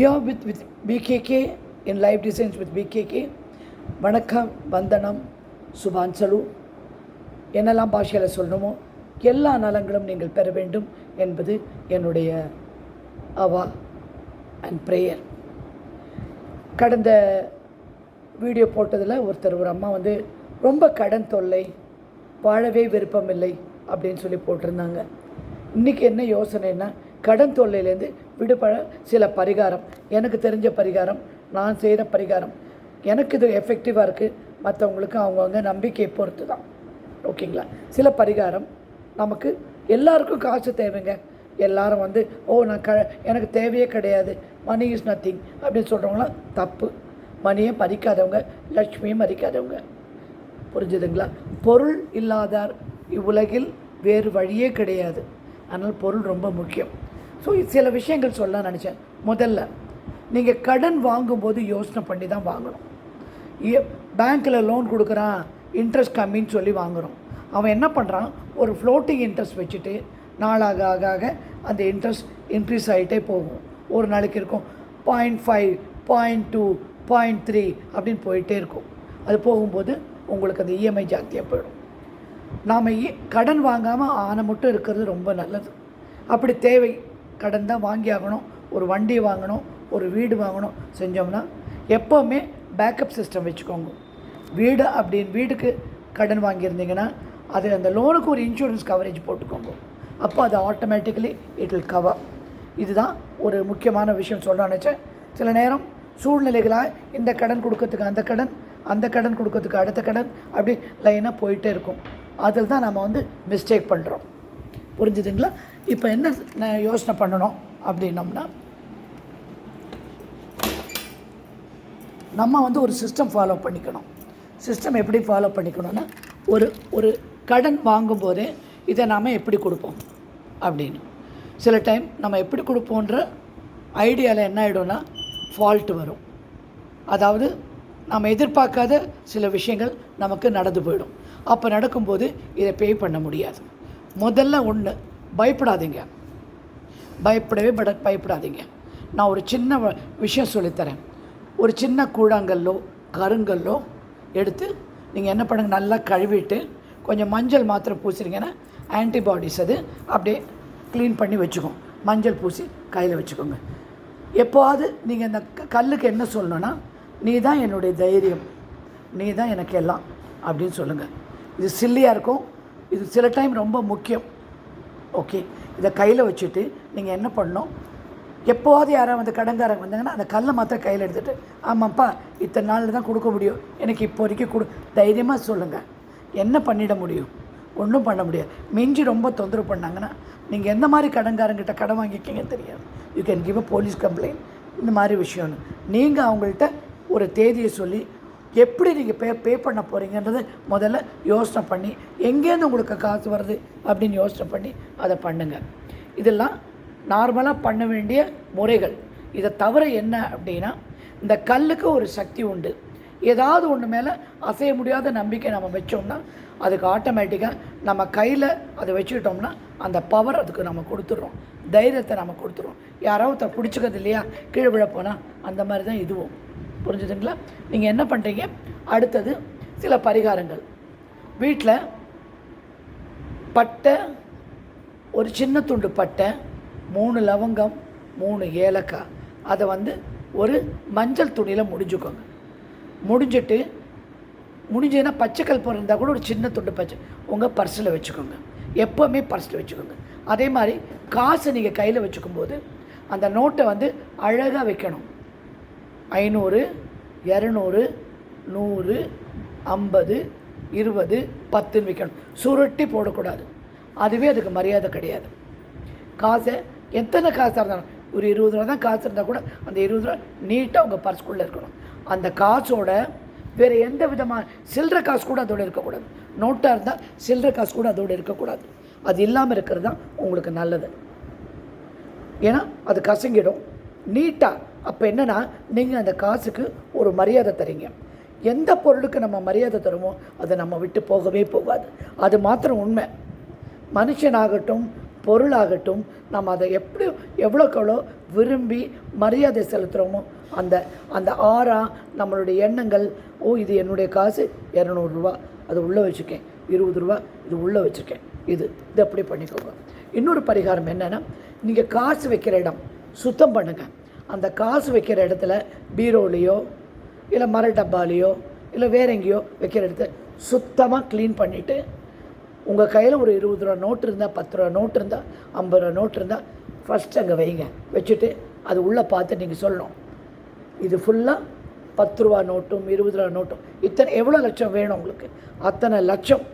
Yo with with PKK in life designs with PKK வணக்கம் வந்தனம் சுபாஞ்சலு என்னெல்லாம் பாஷையில் சொல்லணுமோ எல்லா நலங்களும் நீங்கள் பெற வேண்டும் என்பது என்னுடைய அவா அண்ட் ப்ரேயர் கடந்த வீடியோ போட்டதில் ஒருத்தர் ஒரு அம்மா வந்து ரொம்ப கடன் தொல்லை வாழவே விருப்பமில்லை அப்படின்னு சொல்லி போட்டிருந்தாங்க. இன்றைக்கி என்ன யோசனைன்னா கடன் தொல்லையிலேருந்து விடுபட சில பரிகாரம். எனக்கு தெரிஞ்ச பரிகாரம் நான் செய்கிற பரிகாரம். எனக்கு இது எஃபெக்டிவாக இருக்குது மற்றவங்களுக்கு அவங்கவுங்க நம்பிக்கையை பொறுத்து தான் ஓகேங்களா? சில பரிகாரம் நமக்கு எல்லாருக்கும் காசு தேவைங்க. எல்லாரும் வந்து ஓ நான் க எனக்கு தேவையே கிடையாது. மணி இஸ் நத்திங் அப்படின்னு சொல்கிறவங்களாம் தப்பு. மணியை மதிக்காதவங்க லக்ஷ்மியும் மதிக்காதவங்க. புரிஞ்சுதுங்களா? பொருள் இல்லாதார் இவ்வுலகில் வேறு வழியே கிடையாது. அதனால் பொருள் ரொம்ப முக்கியம். ஸோ சில விஷயங்கள் சொல்ல நினச்சேன். முதல்ல நீங்கள் கடன் வாங்கும்போது யோசனை பண்ணி தான் வாங்கணும். பேங்க்கில் லோன் கொடுக்குறான் இன்ட்ரெஸ்ட் கம்மின்னு சொல்லி வாங்குகிறோம் அவன் என்ன பண்ணுறான் ஒரு ஃப்ளோட்டிங் இன்ட்ரெஸ்ட் வச்சுட்டு நாளாக ஆக ஆக அந்த இன்ட்ரெஸ்ட் இன்க்ரீஸ் ஆகிட்டே போகும். ஒரு நாளைக்கு இருக்கும். Point five point two point three அப்படின்னு போயிட்டே இருக்கும். அது போகும்போது உங்களுக்கு அந்த இஎம்ஐ ஜாஸ்தியாக போயிடும். நாம் கடன் வாங்காமல் ஆனை மட்டும் இருக்கிறது ரொம்ப நல்லது. அப்படி தேவை கடன் தான் வாங்கி ஆகணும் ஒரு வண்டி வாங்கணும் ஒரு வீடு வாங்கணும் செஞ்சோம்னா எப்போவுமே பேக்கப் சிஸ்டம் வச்சுக்கோங்க. வீடு அப்படின்னு வீட்டுக்கு கடன் வாங்கியிருந்தீங்கன்னா அது அந்த லோனுக்கு ஒரு இன்சூரன்ஸ் கவரேஜ் போட்டுக்கோங்க. அப்போ அது ஆட்டோமேட்டிக்கலி இட் வில் கவர் இதுதான் ஒரு முக்கியமான விஷயம் சொல்ல நினச்சேன். சில நேரம் சூழ்நிலைகளாக இந்த கடன் கொடுக்கறதுக்கு அந்த கடன் அந்த கடன் கொடுக்கறதுக்கு அடுத்த கடன் அப்படி லைனாக போயிட்டே இருக்கும். அதில் தான் நம்ம வந்து மிஸ்டேக் பண்ணுறோம் புரிஞ்சுதுங்களா? இப்போ என்ன நான் யோசனை பண்ணணும் அப்படின்னோம்னா நம்ம வந்து ஒரு சிஸ்டம் ஃபாலோ பண்ணிக்கணும். சிஸ்டம் எப்படி ஃபாலோ பண்ணிக்கணும்னா ஒரு ஒரு கடன் வாங்கும்போதே இதை நாம் எப்படி கொடுப்போம் அப்படின்னு. சில டைம் நம்ம எப்படி கொடுப்போன்ற ஐடியாவில் என்ன ஆகிடும்னா ஃபால்ட்டு வரும். அதாவது நம்ம எதிர்பார்க்காத சில விஷயங்கள் நமக்கு நடந்து போயிடும். அப்போ நடக்கும்போது இதை பே பண்ண முடியாது. முதல்ல ஒன்று பயப்படாதீங்க. பயப்படவே பட பயப்படாதீங்க. நான் ஒரு சின்ன விஷயம் சொல்லித்தரேன். ஒரு சின்ன கூழாங்கல்லோ கருங்கல்லோ எடுத்து நீங்கள் என்ன பண்ணுங்க நல்லா கழுவிட்டு கொஞ்சம் மஞ்சள் மாத்திரை பூசிருங்கன்னா ஆன்டிபாடிஸ் அது அப்படியே க்ளீன் பண்ணி வச்சுக்கோங்க மஞ்சள் பூசி கையில் வச்சுக்கோங்க. எப்போவாது நீங்கள் இந்த க- கல்லுக்கு என்ன சொல்லணும்னா நீ தான் என்னுடைய தைரியம். நீ தான் எனக்கு எல்லாம். அப்படின்னு சொல்லுங்கள் இது சில்லியாக இருக்கும். இது சில டைம் ரொம்ப முக்கியம். ஓகே இதை கையில் வச்சுட்டு நீங்கள் என்ன பண்ணணும்? எப்போவாது யாராவது வந்து கடன்காரங்க வந்தாங்கன்னா அந்த கல்லை மாத்திரம் கையில் எடுத்துகிட்டு ஆமாப்பா இத்தனை நாளில் தான் கொடுக்க முடியும். எனக்கு இப்போ வரைக்கும் கொடு. தைரியமாக சொல்லுங்கள் என்ன பண்ணிட முடியும்? ஒன்றும் பண்ண முடியாது. மிஞ்சி ரொம்ப தொந்தரவு பண்ணாங்கன்னா நீங்கள் எந்த மாதிரி கடன்காரங்கிட்ட கடன் வாங்கிக்கீங்க தெரியாது. You can give a police complaint இந்த மாதிரி விஷயம்னு. நீங்கள் அவங்கள்ட்ட ஒரு தேதியை சொல்லி எப்படி நீங்கள் பே பே பண்ண போகிறீங்கன்றது முதல்ல யோசனை பண்ணி எங்கேருந்து உங்களுக்கு காசு வருது அப்படின்னு யோசனை பண்ணி அதை பண்ணுங்கள் இதெல்லாம் நார்மலாக பண்ண வேண்டிய முறைகள். இதை தவிர என்ன அப்படின்னா இந்த கல்லுக்கு ஒரு சக்தி உண்டு. ஏதாவது ஒன்று மேலே அசைய முடியாத நம்பிக்கை நம்ம வச்சோம்னா அதுக்கு ஆட்டோமேட்டிக்காக நம்ம கையில் அதை வச்சுக்கிட்டோம்னா அந்த பவர் அதுக்கு நம்ம கொடுத்துட்றோம். தைரியத்தை நம்ம கொடுத்துட்றோம். யாராவது பிடிச்சிக்கிறது இல்லையா? கீழே விழ போனால் அந்த மாதிரி தான் இதுவும். புரிஞ்சுதுங்களா? நீங்கள் என்ன பண்ணுறீங்க அடுத்தது சில பரிகாரங்கள். வீட்டில் பட்டை ஒரு சின்ன துண்டு பட்டை மூணு லவங்கம் மூணு ஏலக்காய். அதை வந்து ஒரு மஞ்சள் துணியில் முடிஞ்சுக்கோங்க. முடிஞ்சிட்டு முடிஞ்சதுன்னா பச்சைக்கல் பொருள் இருந்தால் கூட ஒரு சின்ன துண்டு பச்சை உங்கள் பர்ஸில் வச்சுக்கோங்க. எப்போவுமே பர்ஸில் வச்சுக்கோங்க. அதே மாதிரி காசு நீங்கள் கையில் வச்சுக்கும்போது அந்த நோட்டை வந்து அழகாக வைக்கணும். ஐநூறு இரநூறு நூறு ஐம்பது இருபது பத்துன்னு விற்கணும் சுருட்டி போடக்கூடாது. அதுவே அதுக்கு மரியாதை கிடையாது. காசை எத்தனை காசாக இருந்தாலும் ஒரு இருபது ரூபா தான் காசு இருந்தால் கூட அந்த இருபது ரூபா நீட்டாக உங்கள் பர்ஸ்குள்ளே இருக்கணும். அந்த காசோட வேறு எந்த விதமான சில்லற காசு கூட அதோட இருக்கக்கூடாது. நோட்டாக இருந்தால் சில்லற காசு கூட அதோட இருக்கக்கூடாது. அது இல்லாமல் இருக்கிறது தான் உங்களுக்கு நல்லது. ஏன்னா அது கசங்கிடும். நீட்டாக அப்போ என்னென்னா நீங்கள் அந்த காசுக்கு ஒரு மரியாதை தரீங்க. எந்த பொருளுக்கு நம்ம மரியாதை தருமோ அதை நம்ம விட்டு போகவே போகாது. அது மாத்திரம் உண்மை. மனுஷனாகட்டும் பொருளாகட்டும் நம்ம அதை எப்படி எவ்வளோக்கு எவ்வளோ விரும்பி மரியாதை செலுத்துகிறோமோ அந்த அந்த ஆறா நம்மளுடைய எண்ணங்கள் ஓ இது என்னுடைய காசு இரநூறுவா அது உள்ளே வச்சுருக்கேன் இருபது ரூபா இது உள்ளே வச்சுருக்கேன் இது இது அப்படி பண்ணிக்கோங்க. இன்னொரு பரிகாரம் என்னென்னா நீங்கள் காசு வைக்கிற இடம் சுத்தம் பண்ணுங்கள் அந்த காசு வைக்கிற இடத்துல பீரோலையோ இல்லை மர டப்பாலேயோ இல்லை வேற எங்கேயோ வைக்கிற இடத்த சுத்தமாக க்ளீன் பண்ணிவிட்டு உங்கள் கையில் ஒரு இருபது ரூபா நோட்டு இருந்தால் பத்து ரூபா நோட்டு இருந்தால் ஐம்பது ரூபா நோட்டு இருந்தால் ஃபஸ்ட் அங்கே வைங்க. வச்சுட்டு அது உள்ளே பார்த்து நீங்கள் சொல்லணும். இது ஃபுல்லாக பத்து ரூபா நோட்டும் இருபது ரூபா நோட்டும் இத்தனை எவ்வளோ லட்சம் வேணும் உங்களுக்கு? அத்தனை லட்சம்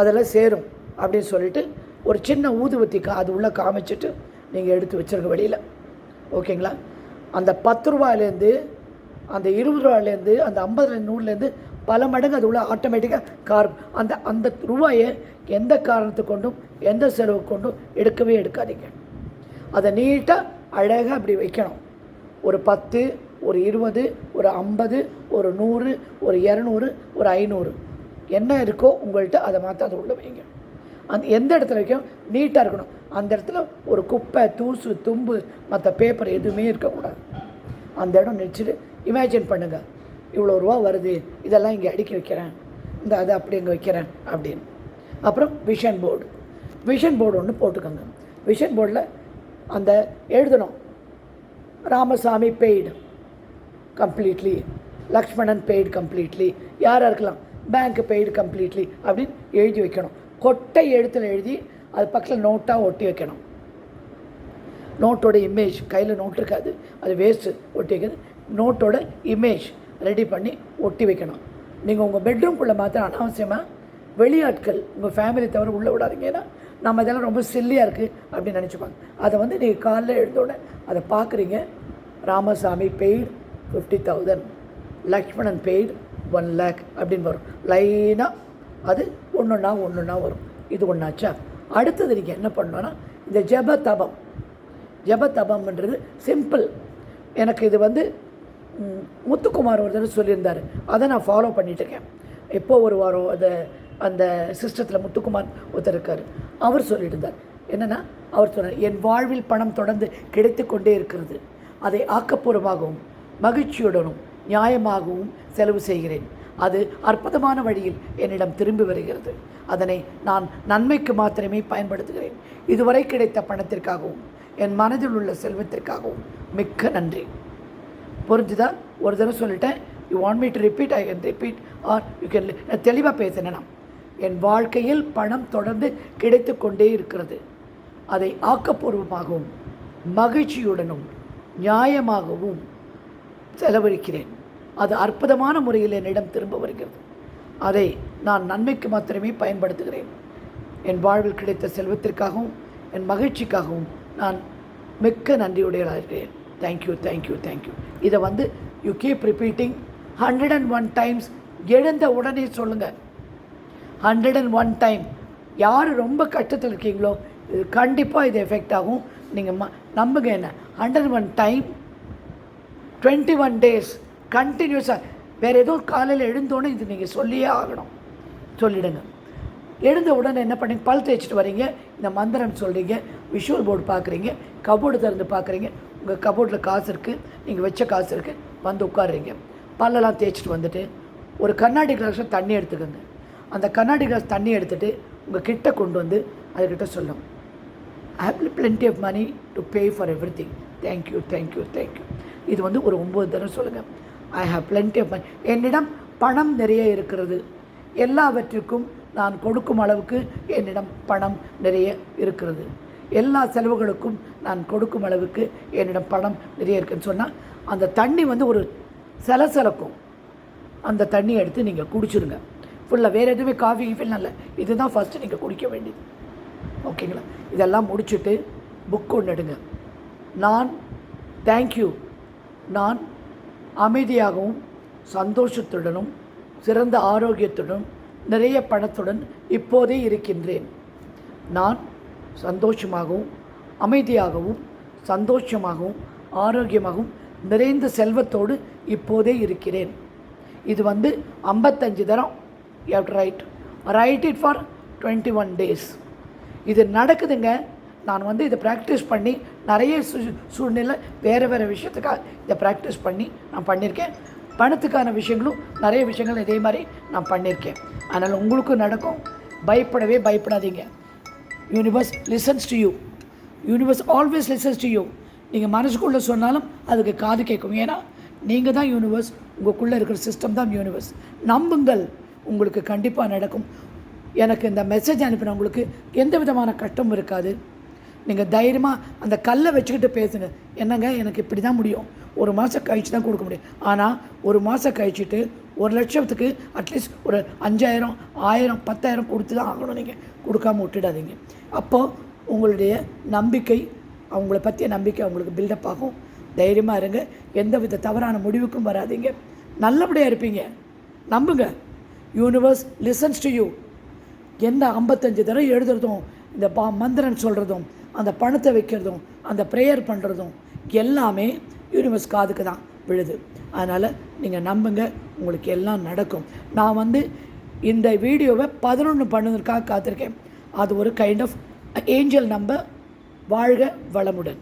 அதில் சேரும் அப்படின்னு சொல்லிட்டு ஒரு சின்ன ஊதுவத்தி கா அது உள்ளே காமிச்சிட்டு நீங்கள் எடுத்து வச்சிருக்க வெளியில் ஓகேங்களா? அந்த பத்து ரூபாயிலேருந்து அந்த இருபது ரூபாயிலேருந்து அந்த ஐம்பது நூறுலேருந்து பல மடங்கு அது உள்ள ஆட்டோமேட்டிக்காக கார் அந்த அந்த ரூபாயை எந்த காரணத்தை கொண்டும் எந்த செலவு கொண்டும் எடுக்கவே எடுக்காதீங்க. அதை நீட்டாக அழகாக அப்படி வைக்கணும். ஒரு பத்து ஒரு இருபது ஒரு ஐம்பது ஒரு நூறு ஒரு இரநூறு ஒரு ஐநூறு. என்ன இருக்கோ உங்கள்கிட்ட அதை மாற்ற அதை உள்ளே வைங்க. அந்த எந்த இடத்துல வைக்கும் நீட்டாக இருக்கணும். அந்த இடத்துல ஒரு குப்பை தூசு தும்பு மற்ற பேப்பர் எதுவுமே இருக்கக்கூடாது. அந்த இடம் நினச்சிட்டு இமேஜின் பண்ணுங்கள் இவ்வளோ ரூபா வருது இதெல்லாம் இங்கே அடுக்கி வைக்கிறேன். இந்த அதை அப்படி இங்கே வைக்கிறேன் அப்படின்னு. அப்புறம் விஷன் போர்டு விஷன் போர்டு ஒன்று போட்டுக்கோங்க. விஷன் போர்டில் அந்த எழுதணும். Ramasamy paid completely Lakshmanan paid completely யாராக இருக்கலாம்? பேங்க் பெய்டு கம்ப்ளீட்லி அப்படின்னு எழுதி வைக்கணும். கொட்டை எழுத்தில் எழுதி அது பக்கத்தில் நோட்டாக ஒட்டி வைக்கணும். நோட்டோட இமேஜ் கையில் நோட் இருக்காது. அது வேஸ்ட்டு ஒட்டி வைக்கிறது நோட்டோட இமேஜ் ரெடி பண்ணி ஒட்டி வைக்கணும். நீங்கள் உங்கள் பெட்ரூம்குள்ளே மாத்திரம் அனாவசியமாக வெளியாட்கள் உங்கள் ஃபேமிலி தவிர உள்ளே விடாதீங்க. ஏன்னா நம்ம இதெல்லாம் ரொம்ப சில்லியாக இருக்குது அப்படின்னு நினச்சிப்பாங்க. அதை வந்து நீங்கள் காலைல எழுந்தோடனே அதை பார்க்குறீங்க. Ramasamy paid fifty thousand Lakshmanan paid one lakh அப்படின்னு வரும். லைனாக அது ஒன்றுன்னா ஒன்றுன்னா வரும். இது ஒன்றாச்சா அடுத்தது நீங்கள் என்ன பண்ணோன்னா இந்த ஜப தபம் ஜப தபம்ன்றது சிம்பிள் எனக்கு இது வந்து முத்துக்குமார் ஒருத்தர் சொல்லியிருந்தார். அதை நான் ஃபாலோ பண்ணிட்டு இருக்கேன். எப்போ ஒரு வாரம் அந்த அந்த சிஸ்டத்தில் முத்துக்குமார் ஒருத்தர் இருக்கார். அவர் சொல்லியிருந்தார். என்னென்னா அவர் சொன்னார் என் வாழ்வில் பணம் தொடர்ந்து கிடைத்து கொண்டே இருக்கிறது. அதை ஆக்கப்பூர்வமாகவும் மகிழ்ச்சியுடனும் நியாயமாகவும் செலவு செய்கிறேன். அது அற்புதமான வழியில் என்னிடம் திரும்பி வருகிறது. அதனை நான் நன்மைக்கு மாத்திரமே பயன்படுத்துகிறேன். இதுவரை கிடைத்த பணத்திற்காகவும் என் மனதில் உள்ள செல்வத்திற்காகவும் மிக்க நன்றி. புரிஞ்சுதா? ஒரு தடவை சொல்லிட்டேன். You want me to repeat I can repeat or you can நான் தெளிவாக பேசினேன் என் வாழ்க்கையில் பணம் தொடர்ந்து கிடைத்து கொண்டே இருக்கிறது. அதை ஆக்கப்பூர்வமாகவும் மகிழ்ச்சியுடனும் நியாயமாகவும் செலவழிக்கிறேன். அது அற்புதமான முறையில் என்னிடம் திரும்ப வருகிறது. அதை நான் நன்மைக்கு மாத்திரமே பயன்படுத்துகிறேன். என் வாழ்வில் கிடைத்த செல்வத்திற்காகவும் என் மகிழ்ச்சிக்காகவும் நான் மிக்க நன்றியுடையதாக இருக்கிறேன். தேங்க்யூ தேங்க்யூ தேங்க்யூ இதை வந்து you keep repeating hundred and one times எழுந்த உடனே சொல்லுங்கள் ஹண்ட்ரட் அண்ட் ஒன் டைம் யார் ரொம்ப கஷ்டத்தில் இருக்கீங்களோ இது கண்டிப்பாக இது எஃபெக்ட் ஆகும். நீங்கள் ம நம்புங்க என்ன? Hundred one time twenty one days கண்டினியூஸாக வேறு ஏதோ காலையில் எழுந்தோன்னே இது நீங்கள் சொல்லியே ஆகணும். சொல்லிடுங்க. எழுந்த உடனே என்ன பண்ணி பல் தேய்ச்சிட்டு வரீங்க. இந்த மந்திரம் சொல்கிறீங்க விஷுவல் போர்டு பார்க்குறீங்க கபோர்டு திறந்து பார்க்குறீங்க உங்கள் கபோர்டில் காசு இருக்குது நீங்கள் வச்ச காசு இருக்குது வந்து உட்காடுறீங்க பல்லெல்லாம் தேய்ச்சிட்டு வந்துட்டு ஒரு கண்ணாடி கிளாஸில் தண்ணி எடுத்துக்கோங்க. அந்த கண்ணாடி கிளாஸ் தண்ணி எடுத்துகிட்டு உங்கள் கிட்ட கொண்டு வந்து அதுக்கிட்ட சொல்லும் I have plenty of money to pay for everything thank you thank you thank you இது வந்து ஒரு ஒம்பது தடவை சொல்லுங்கள் I have plenty of money என்னிடம் பணம் நிறைய இருக்கிறது. எல்லாவற்றிற்கும் நான் கொடுக்கும் அளவுக்கு என்னிடம் பணம் நிறைய இருக்கிறது. எல்லா செலவுகளுக்கும் நான் கொடுக்கும் அளவுக்கு என்னிடம் பணம் நிறைய இருக்குன்னு சொன்னால் அந்த தண்ணி வந்து ஒரு சலசலக்கும். அந்த தண்ணியை எடுத்து நீங்கள் குடிச்சிடுங்க ஃபுல்லாக வேறு எதுவுமே காஃபி கீஃபிலாம் இல்லை. இதுதான் ஃபஸ்ட்டு நீங்கள் குடிக்க வேண்டியது. ஓகேங்களா இதெல்லாம் முடிச்சுட்டு புக் ஒன்று எடுங்க. நான் தேங்க்யூ நான் அமைதியாகவும் சந்தோஷத்துடனும் சிறந்த ஆரோக்கியத்துடனும் நிறைய பணத்துடன் இப்போதே இருக்கின்றேன். நான் சந்தோஷமாகவும் அமைதியாகவும் சந்தோஷமாகவும் ஆரோக்கியமாகவும் நிறைந்த செல்வத்தோடு இப்போதே இருக்கிறேன். இது வந்து ஐம்பத்தஞ்சு தரம். Write write it for twenty one days இது நடக்குதுங்க. நான் வந்து இதை ப்ராக்டிஸ் பண்ணி நிறைய சு சூழ்நிலை வேறு வேறு விஷயத்துக்காக இதை ப்ராக்டிஸ் பண்ணி நான் பண்ணியிருக்கேன். பணத்துக்கான விஷயங்களும் நிறைய விஷயங்கள் இதே மாதிரி நான் பண்ணியிருக்கேன். அதனால் உங்களுக்கும் நடக்கும். பயப்படவே பயப்படாதீங்க. Universe listens to you universe always listens to you நீங்கள் மனசுக்குள்ளே சொன்னாலும் அதுக்கு காது கேட்கும். ஏன்னா நீங்கள் தான் யூனிவர்ஸ் உங்களுக்குள்ளே இருக்கிற சிஸ்டம் தான் யூனிவர்ஸ் நம்புங்கள். உங்களுக்கு கண்டிப்பாக நடக்கும். எனக்கு இந்த மெசேஜ் அனுப்பினவங்களுக்கு எந்த விதமான கஷ்டமும் இருக்காது. நீங்கள் தைரியமாக அந்த கல்லை வச்சுக்கிட்டு பேசுங்க. என்னங்க? எனக்கு இப்படி தான் முடியும். ஒரு மாதம் கழிச்சு தான் கொடுக்க முடியும். ஆனால் ஒரு மாதம் கழிச்சிட்டு ஒரு லட்சத்துக்கு அட்லீஸ்ட் ஒரு அஞ்சாயிரம் ஆயிரம் பத்தாயிரம் கொடுத்து தான் ஆகணும் நீங்கள் கொடுக்காம விட்டுடாதீங்க. அப்போது உங்களுடைய நம்பிக்கை அவங்கள பற்றிய நம்பிக்கை அவங்களுக்கு பில்டப் ஆகும். தைரியமாக இருங்க. எந்த வித தவறான முடிவுக்கும் வராதீங்க. நல்லபடியாக இருப்பீங்க. நம்புங்க. யூனிவர்ஸ் லிசன்ஸ் டு யூ எந்த ஐம்பத்தஞ்சு தடவை எழுதுறதும் இந்த பா மந்திரன் சொல்கிறதும் அந்த பணத்தை வைக்கிறதும் அந்த ப்ரேயர் பண்ணுறதும் எல்லாமே யூனிவர்ஸ் காதுக்கு தான் விழுது. அதனால் நீங்கள் நம்புங்க உங்களுக்கு எல்லாம் நடக்கும். நான் வந்து இந்த வீடியோவை பதினொன்று பண்ணதற்காக காத்திருக்கேன். அது ஒரு கைண்ட் ஆஃப் ஏஞ்சல் நம்ப வாழ்க வளமுடன்.